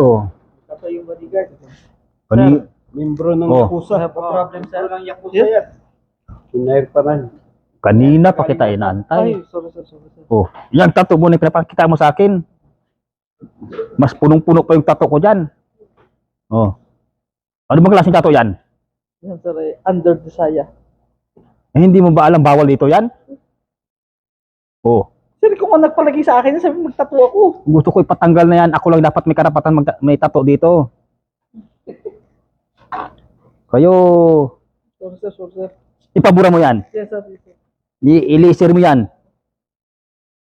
Oo. Tato yung bodyguard. Kani, Membro ng Oh. Yakuza. Pa problem sir. Walang yakuza yan. Hinair pa rin. kanina pa kita inaantay. Ay, sorry sorry sir. Oh, yan tato mo na pinapakita mo sa akin. Mas punong-puno pa yung tato ko dyan. Oh. Ano bang klaseng tato yan? Yan sir, eh, under desire. Eh, hindi mo ba alam bawal dito yan? Oh. Sir, kung ano nagpalagi sa akin, sabi magtato ako. Gusto ko ipatanggal na yan. Ako lang dapat may karapatan mag may tato dito. Kayo, Sorry sir, sorry sir. ipabura mo yan. Yes sir. I- ilisir mo yan.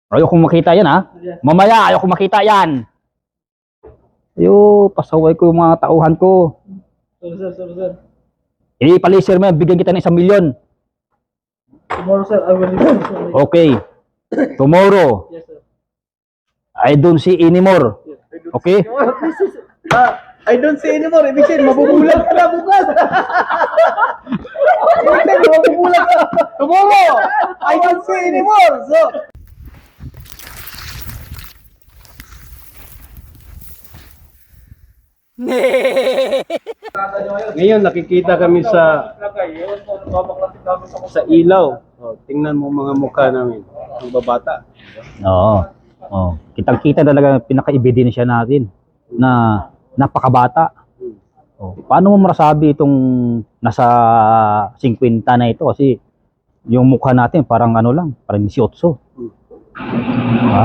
Ayoko makita yan ha. Yes. Mamaya, ayoko makita yan. Ayo, pasaway ko yung mga tauhan ko. Sorry sir, sorry sir. Ipalisir mo yan, bigyan kita ng isang milyon. Tomorrow sir, I will. Okay. Tomorrow, Yes sir. I don't see anymore. Yes, I don't Okay? This is, ah, I don't see anymore. Ibig sabihin, mabubulag ka na bukas. Ibig sabihin, mabubulag ka. Tomorrow, I don't see anymore. So, Ngayon nakikita kami sa sa ilaw. Oh, tingnan mo mga mukha namin. Ang babata. Oo. Oh. Kitang-kita talaga pinaka-ebidensya natin na napakabata. Oh. Paano mo marasabi itong nasa 50 na ito kasi yung mukha natin parang ano lang, parang 18. Ha?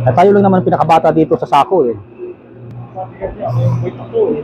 At tayo lang naman pinakabata dito sa sako eh. sabi kasi ako may tato eh.